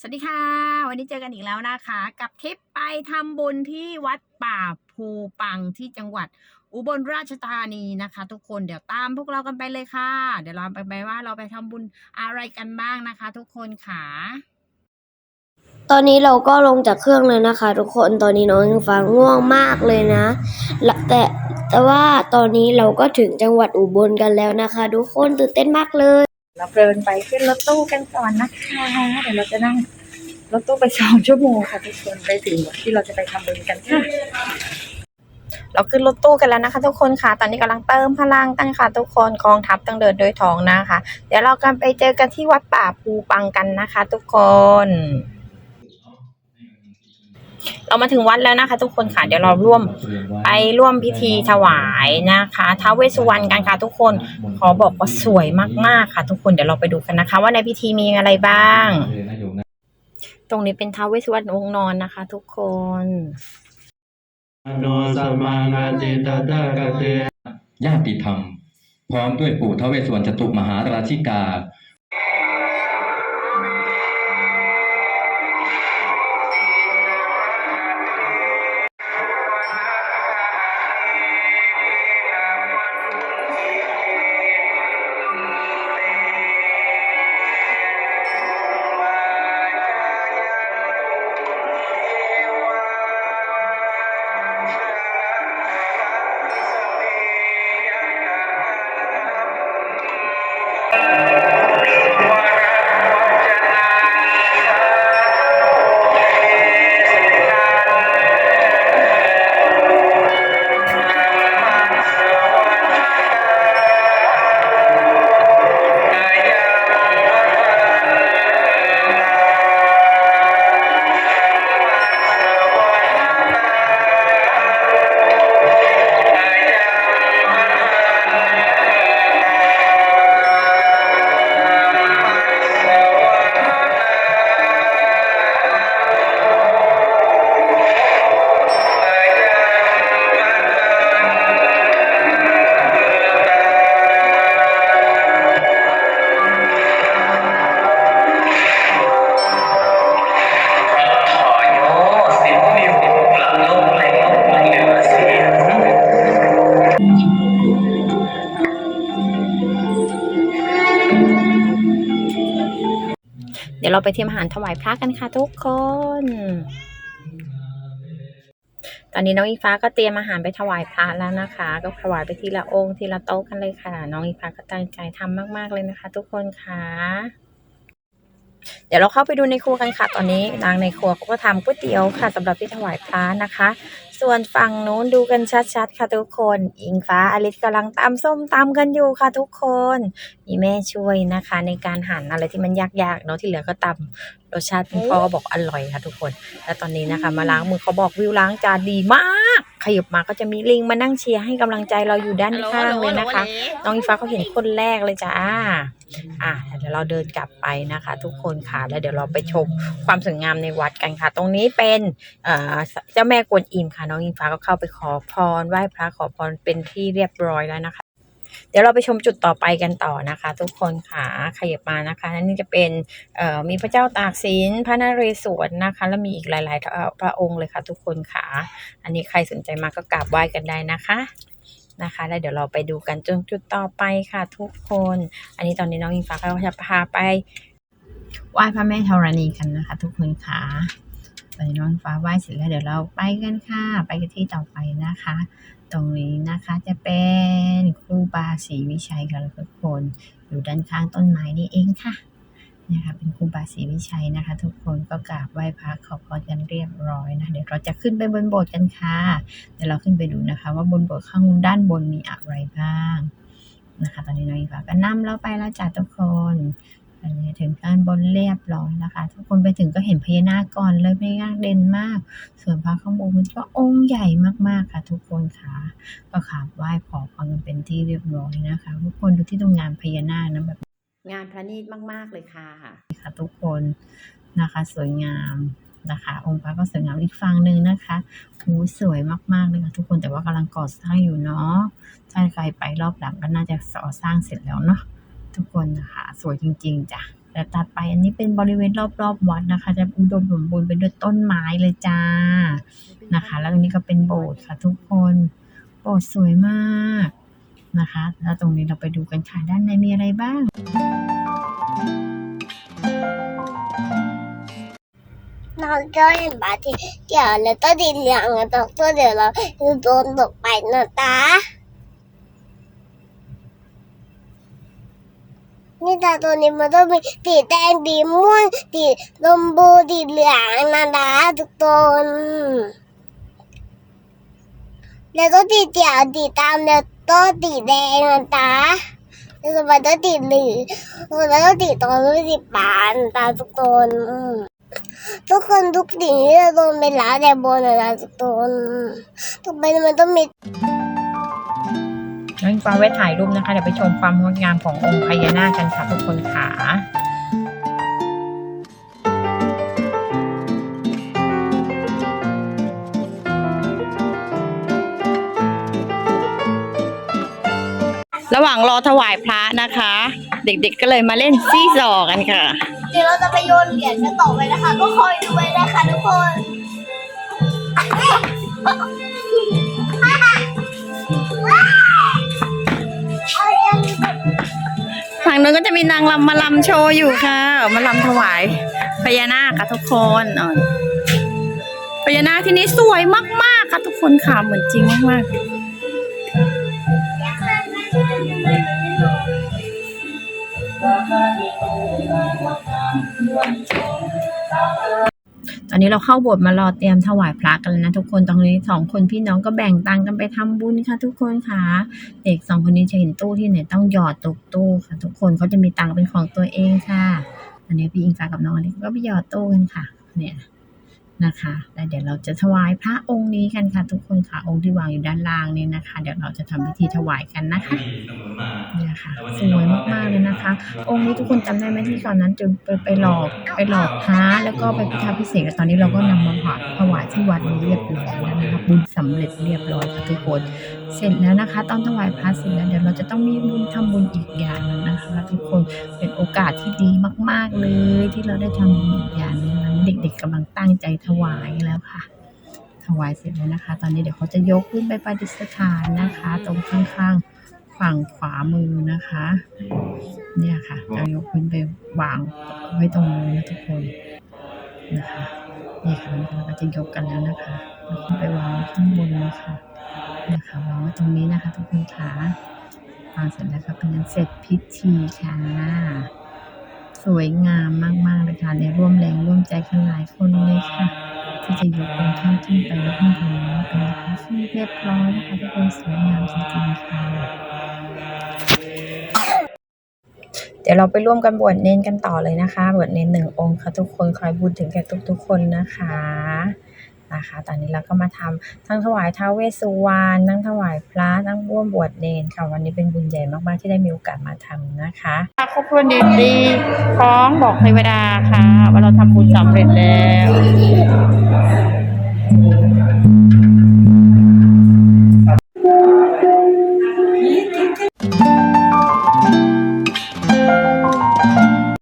สวัสดีค่ะ วันนี้เจอกันอีกแล้วนะคะ กับทริปไปทำบุญที่วัดป่าภูปังที่จังหวัด อุบลราชธานีนะคะ ทุกคนเดี๋ยวตามพวกเรากันไปเลยค่ะ เดี๋ยวเราไปไปว่าเราไปทำบุญอะไรกันบ้างนะคะ ทุกคนค่ะ ตอนนี้เราก็ลงจากเครื่องเลยนะคะ ทุกคนตอนนี้น้องยังฟังง่วงมากเลยนะแต่แต่ว่าตอนนี้เราก็ถึงจังหวัดอุบลกันแล้วนะคะ ทุกคนตื่นเต้นมากเลย เราเดินไปขึ้นรถตู้กันก่อนนะคะเดี๋ยวเราจะนั่งรถตู้ไปสองชั่วโมงค่ะทุกคนไปถึงที่เราจะไปทำบุญกันค่ะเราขึ้นรถตู้กันแล้วนะคะ ทุกคนค่ะ ตอนนี้กำลังเติมพลังกันค่ะ ทุกคนกองทัพต้องเดินด้วยท้องนะคะ เดี๋ยวเรากันไปเจอกันที่วัดป่าภูปังกันนะคะ ทุกคน เรามาถึงวัดแล้วนะคะ ทุกคนค่ะเดี๋ยวเราร่วมไปร่วมพิธีถวายนะคะท้าวเวสสุวรรณกันค่ะทุกคนขอบอกว่าสวยมากๆค่ะ ทุกคนเดี๋ยวเราไปดูกันนะคะ ว่าในพิธีมีอะไรบ้าง ตรงนี้เป็นท้าวเวสสุวรรณองค์นอนนะคะ ทุกคนโนสัมมานาจิตตะกะเตญาติธรรม พร้อมด้วยปู่ทวเวสสวรรณจตุมหาราชิกา เดี๋ยวเราไปเตรียมอาหารถวายพระกันค่ะทุกคน ตอนนี้น้องอีฟ้าก็เตรียมอาหารไปถวายพระแล้วนะคะ ก็ถวายไปทีละองค์ทีละโต๊ะกันเลยค่ะ น้องอีฟ้าก็ตั้งใจทำมาก ๆเลยนะคะ ทุกคนค่ะเดี๋ยวเราเข้าไปดูในครัวกันค่ะ ตอนนี้นางในครัวเขาก็ทำก๋วยเตี๋ยวค่ะสำหรับที่ถวายพระนะคะ ส่วนฝั่งนู้นดูกันชัดๆ ค่ะทุกคน อิงฟ้าอลิสกำลังตำส้มตำกันอยู่ค่ะทุกคน มีแม่ช่วยนะคะ ในการหั่นอะไรที่มันยากๆเนาะที่เหลือก็ตำรสชาติคุณพ่อบอกอร่อยค่ะทุกคน แล้วตอนนี้นะคะ มาล้างมือเขาบอกวิวล้างจานดีมาก ขยับมาก็จะมีลิงมานั่งเชียร์ให้กำลังใจเราอยู่ด้านข้างเลยนะคะ น้องอีฟ้าเขาเห็นคนแรกเลยจ้าอะเดี๋ยวเราเดินกลับไปนะคะ ทุกคนค่ะแล้วเดี๋ยวเราไปชมความสวยงามในวัดกันค่ะ ตรงนี้เป็นเอ่อเจ้าแม่กวนอิมค่ะ น้องอิงฟ้าก็เข้าไปขอพรไหว้พระขอพรเป็นที่เรียบร้อยแล้วนะคะ เดี๋ยวเราไปชมจุดต่อไปกันต่อนะคะ ทุกคนค่ะขยับมานะคะนั่นนี่จะเป็นมีพระเจ้าตากสินพระนเรศวรนะคะ แล้วมีอีกหลายๆพระพระองค์เลยค่ะ ทุกคนค่ะ อันนี้ใครสนใจมาก็กราบไหว้กันได้นะคะนะคะแล้วเดี๋ยวเราไปดูกันจนจุดต่อไปค่ะ ทุกคน อันนี้ตอนนี้น้องอิงฟ้าก็จะพาไปไหว้พระแม่ธรณีกันนะคะ ทุกคนค่ะ ตอนนี้น้องฟ้าไหว้เสร็จแล้วเดี๋ยวเราไปกันค่ะ ไปกันที่ต่อไปนะคะ ตรงนี้นะคะจะเป็นครูบาศรีวิชัยค่ะทุกคนอยู่ด้านข้างต้นไม้นี่เองค่ะนี่ยค่ะเป็นครูบาศรีวิชัยนะคะ ทุกคนก็กราบไหว้พระขอพรกันเรียบร้อยนะเดี๋ยวเราจะขึ้นไปบนโบสถ์กันค่ะเดี๋ยวเราขึ้นไปดูนะคะ ว่าบนโบสถ์ข้างด้านบนมีอะไรบ้างนะคะ ตอนนี้น้องอิงฟ้าก็นำเราไปแล้วจ้ะทุกคน อนนี้ถึงด้านบนเรียบร้อยนะคะทุกคนไปถึงก็เห็นพญานาคก่อนเลยพญานาคเด่นมาก ส่วนพระข้างบนมันก็องค์ใหญ่มากๆค่ะ ทุกคนค่ะก็กราบไหว้ขอพรกันเป็นที่เรียบร้อยนะคะ ทุกคนดูที่ตรงงานพญานาคนะแบบงานพระนีตมาก ๆ เลยค่ะค่ะ ทุกคนนะคะ สวยงามนะคะ องค์พระก็สวยงามอีกฝั่งหนึ่งนะคะหูสวยมากๆเลยค่ะทุกคนแต่ว่ากำลังก่อสร้างอยู่เนาะถ้าใครไปรอบหลังก็น่าจะสอสร้างเสร็จแล้วเนาะ ทุกคนนะคะ สวยจริง ๆจ้ะแต่ตัดไปอันนี้เป็นบริเวณรอบๆวัดนะคะ จะอุดมสมบูรณ์ไปด้วยต้นไม้เลยจ้านะคะ แล้วตรงนี้ก็เป็นโบสถ์ค่ะทุกคนโบสถ์สวยมากนะคะ แล้วตรงนี้เราไปดูกันค่ะด้านในมีอะไรบ้างเราก็เห็นบาที่เกี่ยวแล้วก็ดินเหลืองอะตกตัวเดี๋ยวเราโดนตกไปนะตา นี่ตาตัวนี้มันต้องมีสีแดงสีม่วงสีลมบูสีเหลืองนะดาทุกคนแล้วก็สีเขียวสีตามแล้วก็สีแดงนะตาแล้วก็มันก็สีเหลืองแล้วก็สีตอนแล้วก็สีปานตาทุกคนทุกคนทุกสิ่งที่เราโดนเป็นล้าแต่บนนะตาทุกคนทุกไปมันต้องมี น้องฟ้าไว้ถ่ายรูปนะคะ เดี๋ยวไปชมความงดงามขององค์พญานาคกันค่ะทุกคนค่ะระหว่างรอถวายพระนะคะ เด็กๆก็เลยมาเล่นซี่ซอกันค่ะ เดี๋ยวเราจะไปโยนเหรียญกันต่อไปนะคะ ก็คอยดูไว้นะคะทุกคน ฝั่งนู้นก็จะมีนางลำมาลำโชว์อยู่ค่ะ มาลำถวายพญานาคค่ะทุกคนอพญานาคที่นี่สวยมาก ๆ ค่ะทุกคนค่ะเหมือนจริงมากๆ ตอนนี้เราเข้าโบสถ์มารอเตรียมถวายพระกันแล้วนะทุกคนตอนนี้สองคนพี่น้องก็แบ่งตังค์กันไปทำบุญค่ะ ทุกคนค่ะ เด็กสองคนนี้จะเห็นตู้ที่ไหนต้องหยอดตกตู้ค่ะ ทุกคนเขาจะมีตังค์เป็นของตัวเองค่ะ อันนี้พี่อิงฟ้ากับน้องนี่ก็ไปหยอดตู้กันค่ะ เนี่ย นะคะแล้วเดี๋ยวเราจะถวายพระองค์นี้กันค่ะ ทุกคนค่ะองค์ที่วางอยู่ด้านล่างนี่นะคะ เดี๋ยวเราจะทำพิธีถวายกันนะคะเนี่ยค่ะสวยมากๆเลยนะคะ องค์นี้ทุกคนจำได้ไหมที่ตอนนั้นจนไปไปหลอกไปหลอกพระแล้วก็ไปพิธาพิเศษกตอนนี้เราก็นำมาถวายถวายที่วัดเรียบร้อยแล้วนะคะบุญสำเร็จเรียบร้อยค่ะทุกคนเสร็จแล้วนะคะ ตอนถวายพระเสร็จแล้วเดี๋ยวเราจะต้องมีบุญทำบุญอีกอย่างนึงนะคะ ทุกคนเป็นโอกาสที่ดีมาก ๆเลยที่เราได้ทำบุญอีกอย่างนึง เด็กๆกำลังตั้งใจถวายแล้วค่ะ ถวายเสร็จแล้วนะคะ ตอนนี้เดี๋ยวเขาจะยกขึ้นไปประดิษฐานนะคะ ตรงข้างๆฝั่งขวามือนะคะ เนี่ยค่ะจะยกขึ้นไปวางไว้ตรงนี้นะทุกคนนะคะนี่ค่ะเราก็จะยกกันแล้วนะคะยกขึ้นไปวางข้างบนนะคะนะคะวางไว้ตรงนี้นะคะทุกคนค่ะวางเสร็จแล้วก็เป็นเสร็จพิธีค่ะ สวยงามมากๆเลยค่ะในร่วมแรงร่วมใจกันหลายคนเลยค่ะ ที่จะยกองค์ท่านขึ้นไปแล้วข้างบนนี้เป็นนะคะซึ่งเรียบร้อยนะคะทุกคนสวยงามจริงๆค่ะ เดี๋ยวเราไปร่วมกันบวชเน้นกันต่อเลยนะคะบวชเน้นหนึ่งองค์ค่ะ ทุกคนคอยบุญถึงแก่ทุกๆคนนะคะ นะคะ ตอนนี้เราก็มาทำทั้งถวายท้าเวสสุวรรณทั้งถวายพระทั้งร่วมบวชเนนค่ะวันนี้เป็นบุญใหญ่มากๆที่ได้มีโอกาสมาทำนะคะขอบคุณดีๆฟ้องบอกเทวดาค่ะว่าเราทำบุญสำเร็จแล้ว